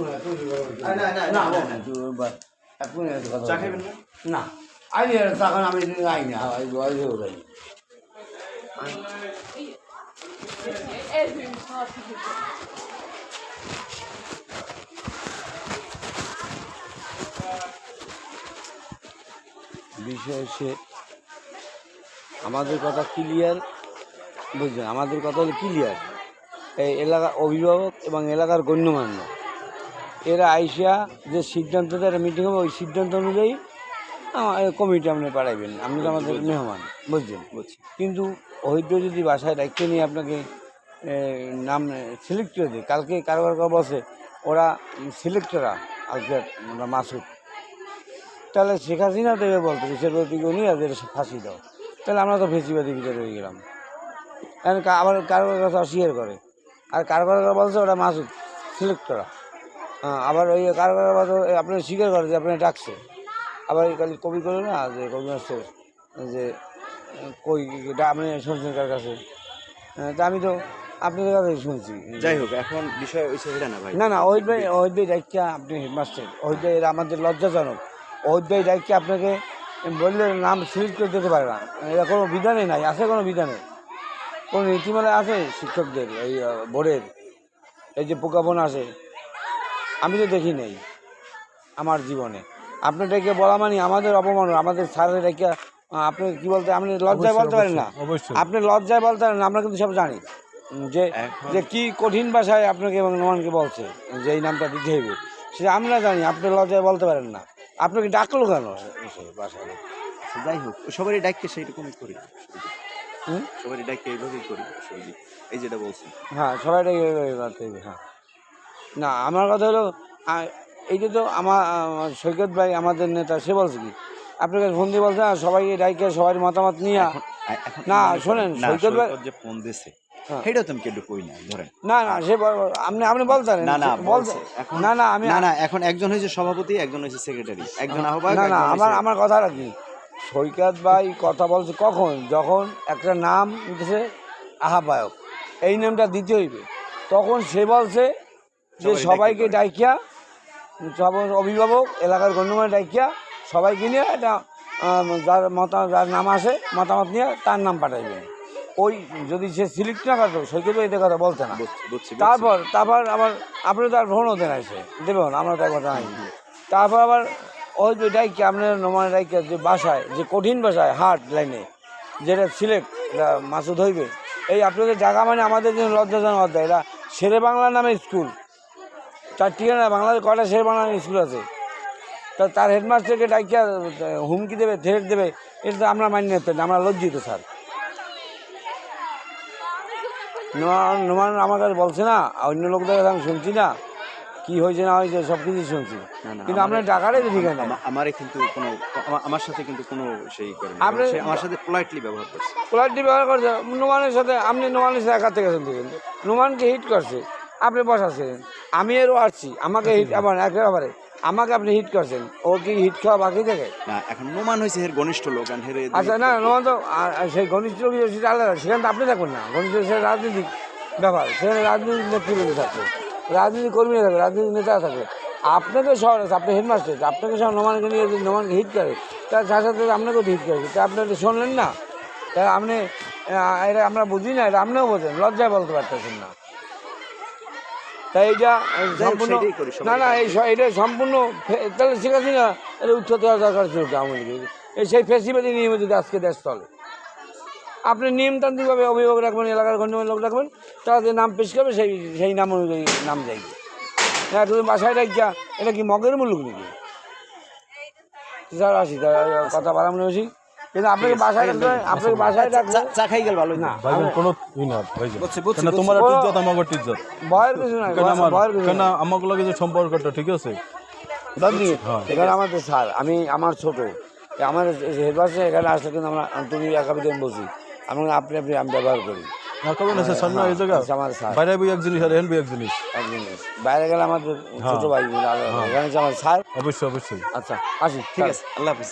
না, না, না না, না। না। আমি তখন আমি. বিষয় হচ্ছে আমাদের কথা ক্লিয়ার বুঝলেন? আমাদের কথা হলো ক্লিয়ার এই এলাকার অভিভাবক এবং এলাকার গণ্যমান্য। এরা আইসা যে সিদ্ধান্ত দেয় মিটিং হবে ওই সিদ্ধান্ত অনুযায়ী কমিটি আপনি পাঠাইবেন। আপনি তো আমাদের মেহমান বুঝছেন? বুঝছি। কিন্তু হয়তো যদি বাসায় দায়িত্ব নিয়ে আপনাকে নাম সিলেক্ট করে দেয় কালকে কারও কারও বসে ওরা সিলেক্টরা আজকে মাসুদ। তাহলে শেখ হাসিনা দেবে বলতো বিচারপতি উনি আর এদের ফাঁসি দাও। তাহলে আমরা তো ফেসিবাদী ভিতরে হয়ে গেলাম। কারণ আবার কারও কারও কাছে অস্বীকার করে। আর কারও কারও বলছে ওরা মাসুদ সিলেক্ট করা হ্যাঁ, আবার ওই কারও কারও কথা আপনি স্বীকার করে যে আপনার ডাকছে। আবার এই কালি কবি করে না যে কবি মাস্টার যে কই এটা আপনি শুনছেন কার কাছে? হ্যাঁ, তা আমি তো আপনাদের কাছে শুনছি। যাই হোক এখন বিষয় হয়েছে এটা না ভাই। না না ওই ভাই ওই ভাই দায়িত্ব আপনি হেডমাস্টার। ওই ভাই এরা আমাদের লজ্জাজনক। ওই ভাই দায়িত্ব আপনাকে বললে নাম সিলেক্ট করে দিতে পারে না। এরা কোনো বিধানে নাই আছে কোনো বিধানে? কোনো নীতিমালা আছে শিক্ষকদের এই বোর্ডের? এই যে প্রজ্ঞাপন আছে। আমি তো দেখি নেই আমার জীবনে। আপনার ডেকে বলা মানে আমাদের অপমান আমাদের স্যারের ডেকে আপনি কি বলতে আপনি লজ্জায় বলতে পারেন না? অবশ্যই আপনি লজ্জায় বলতে পারেন না, আমরা কিন্তু সব জানি। যে যে কি কঠিন ভাষায় আপনাকে এবং নোমানকে বলছে যে এই নামটা দিতে হইবে সেটা আমরা জানি আপনি লজ্জায় বলতে পারেন না। আপনাকে ডাকলো কেন বাসায় আচ্ছা, যাই হোক সবারই ডাককে সেইরকমই করি। হুম? সবারই ডাককে এইভাবেই করি এই যেটা বলছেন। হ্যাঁ সবাই ডেকে এইভাবে হ্যাঁ। না আমার কথা হলো এইটা তো আমার সৈকত ভাই আমাদের নেতা সে বলছে কি? আপনাকে ফোন দিয়ে বলছে "হ্যাঁ, সবাই ডাইকে সবার মতামত নিয়ে না, শোনেন, সৈকত ভাই- যে ফোন দিছে হ্যাঁ। সেটাও কই না ধরেন। না না সে আপনি আপনি বলতেন না না বলছে। না না আমি না না এখন একজন হয়েছে সভাপতি একজন হয়েছে সেক্রেটারি একজন আহ্বায়ক না না আমার আমার কথা রাখি। সৈকত ভাই কথা বলছে কখন? যখন একটা নাম উঠেছে আহ্বায়ক এই নামটা দিতে হইবে। তখন সে বলছে যে সবাইকে ডাইকিয়া সব অভিভাবক এলাকার গণ্যমান্য ডাইকিয়া সবাইকে নিয়ে আম, যার মতামত যার নাম আসে মতামত নিয়ে তার নাম পাঠাইবে। ওই যদি সে সিলেক্ট না করতো সৈকত ভাই এদের কথা বলতে না। তারপর তারপর আবার আপনি তো আর ফোনও দেন আছে দেবেন আমরা তার কথা নাই। তারপর আবার ওই যে ডাইকে আপনার নমান ডাইকে যে বাসায় যে কঠিন বাসায় হার্ট লাইনে যেটা সিলেক্ট মাসুদ হইবে। এই আপনাদের জায়গা মানে আমাদের জন্য লজ্জাজনক অধ্যায়। এটা শেরে বাংলা নামে স্কুল। তার ঠিকানা বাংলাদেশ কয়টা শেরে বাংলা স্কুল আছে। তা তার হেডমাস্টারকে ডাইকে হুমকি দেবে থ্রেট দেবে এটা তো আমরা নিতে না, আমরা লজ্জিত স্যার। নোমান নোমান আমার কাছে বলছে না অন্য লোকদের কাছে আমি শুনছি না কি হয়েছে না হয়েছে সব কিছু শুনছি। কিন্তু আমারে- আপনার টাকাটাই তো ঠিকানা। আমা- আমারে কিন্তু কোনো আমা- আমার সাথে কিন্তু কোনো সেই করে আমার সাথে পোলাইটলি ব্যবহার করছে। কোয়ালিটি ব্যবহার করছে। নোমানের সাথে আপনি নোমানের সাথে একা থেকে শুনতে নোমানকে হিট করছে। আপনি বসাচ্ছেন। আমি এরও আসছি আমাকে হিট আমার একেবারে আমাকে আপনি হিট করছেন ও কি হিট খাওয়া বাকি থাকে? না এখন নোমান হয়েছে এর ঘনিষ্ঠ লোক আর হেরে আচ্ছা না নোমান তো সেই ঘনিষ্ঠ লোক সেটা আলাদা সেখানে তো আপনি থাকবেন না। ঘনিষ্ঠ সে রাজনৈতিক ব্যাপার সেখানে রাজনৈতিক নেতৃবৃন্দ থাকবে। রাজনীতি কর্মীরা থাকবে রাজনৈতিক নেতা থাকবে। আপনাকে শহর আছে আপনি হেডমাস্টার আপনাকে সব নোমানকে নিয়ে যদি নোমানকে হিট করে তার সাথে সাথে আপনাকেও হিট করে। তা আপনি এটা শুনলেন না? তাই আপনি এটা আমরা বুঝি না এটা আপনিও বোঝেন লজ্জায় বলতে পারতেছেন না। তাই এইটা সম্পূর্ণ না না এই এটা সম্পূর্ণ তাহলে ঠিক আছে না? এটা দেওয়া দরকার ছিল আওয়ামী লীগের এই সেই ফেসিবাদী নিয়মে যদি আজকে দেশ চলে আপনি নিয়মতান্ত্রিকভাবে অভিভাবক রাখবেন এলাকার গণ্যমান্য লোক রাখবেন তারা যে নাম পেশ করবে সেই সেই নাম অনুযায়ী নাম যাইবে না তুমি বাসায় রাখিয়া এটা কি মগের মুলুক নাকি? স্যার আসি তার কথা বাড়ানো বেশি কিন্তু আপনাকে বাসায় আপনাকে বাসায় চা- চা খাই গেল ভালো না? কোনো না বুঝছি, বুঝছি, তোমার বলো। ইজ্জত আমাকে ইজ্জত ভয়ের কিছু নাই কেন আমার কেন নাই লাগে যে সম্পর্কটা ঠিক আছে? দাদি হ্যাঁ। এখানে আমাদের স্যার আমি আমার ছোট। আমার হেডমাস্টার এখানে আসলে কিন্তু আমরা তুমি একাবিতে আমি বসি আমি আপনি আপনি আমি ব্যবহার করি। এই জায়গা? আচ্ছা, আমার বাইরে এক জিনিস আর এখানে এক জিনিস। এক জিনিস। বাইরে গেলে আমাদের ছোট ভাই এখানে আমার স্যার। অবশ্যই অবশ্যই। আচ্ছা আসি ঠিক আছে আল্লাহ হাফিজ।